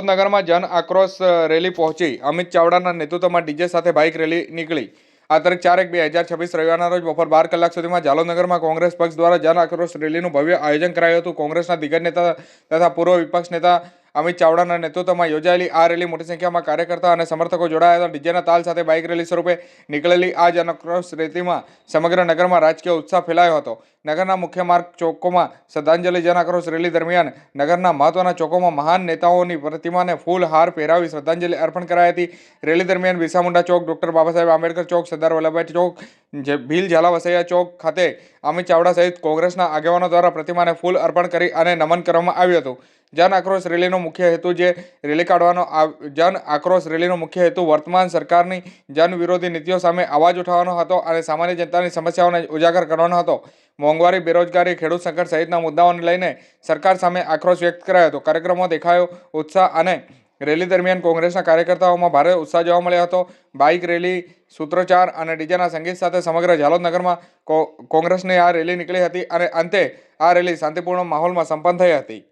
નગરમાં જન આક્રોશ રેલી પહોંચી. અમિત ચાવડાના નેતૃત્વમાં ડીજે સાથે બાઇક રેલી નીકળી. આ તારીખ ચાર એક બે હજાર છવ્વીસ રવિવારના રોજ બપોર બાર કલાક સુધીમાં ઝાલોદ નગરમાં કોંગ્રેસ પક્ષ દ્વારા જન આક્રોશ રેલીનું ભવ્ય આયોજન કરાયું હતું. કોંગ્રેસના દિગ્ગજ નેતા તથા પૂર્વ વિપક્ષ નેતા અમિત ચાવડાના નેતૃત્વમાં યોજાયેલી આ રેલી મોટી સંખ્યામાં કાર્યકર્તા અને સમર્થકો જોડાયા હતા. ડીજેના તાલ સાથે બાઇક રેલી સ્વરૂપે નીકળેલી આ જન રેતીમાં સમગ્ર નગરમાં રાજકીય ઉત્સાહ ફેલાયો હતો. નગરના મુખ્ય માર્ગ ચોકોમાં શ્રદ્ધાંજલિ જન આક્રોશ રેલી દરમિયાન નગરના મહત્વના ચોકોમાં મહાન નેતાઓની પ્રતિમાને ફૂલ હાર પહેરાવી શ્રદ્ધાંજલિ અર્પણ કરાઈ હતી. રેલી દરમિયાન બિરસા મુંડા ચોક, ડોક્ટર બાબા સાહેબ આંબેડકર ચોક, સરદાર વલ્લભભાઈ ચોક ભીલ ઝાલા વસૈયા ચોક ખાતે અમિત ચાવડા સહિત કોંગ્રેસના આગેવાનો દ્વારા પ્રતિમાને ફૂલ અર્પણ કરી અને નમન કરવામાં આવ્યું હતું. જન આક્રોશ રેલીનો મુખ્ય હેતુ જે રેલી કાઢવાનો જન આક્રોશ રેલીનો મુખ્ય હેતુ વર્તમાન સરકારની જન વિરોધી નીતિઓ સામે અવાજ ઉઠાવવાનો હતો અને સામાન્ય જનતાની સમસ્યાઓને ઉજાગર કરવાનો હતો. મોંઘવારી, બેરોજગારી, ખેડૂત સંકટ સહિતના મુદ્દાઓને લઈને સરકાર સામે આક્રોશ વ્યક્ત કરાયો હતો. કાર્યક્રમમાં દેખાયો, ઉત્સાહ અને રેલી દરમિયાન કોંગ્રેસના કાર્યકર્તાઓમાં ભારે ઉત્સાહ જોવા મળ્યો હતો. બાઇક રેલી, સૂત્રોચ્ચાર અને ડીજેના સંગીત સાથે સમગ્ર ઝાલોદનગરમાં કો- કોંગ્રેસની આ રેલી નીકળી હતી અને અંતે આ રેલી શાંતિપૂર્ણ માહોલમાં સંપન્ન થઈ હતી.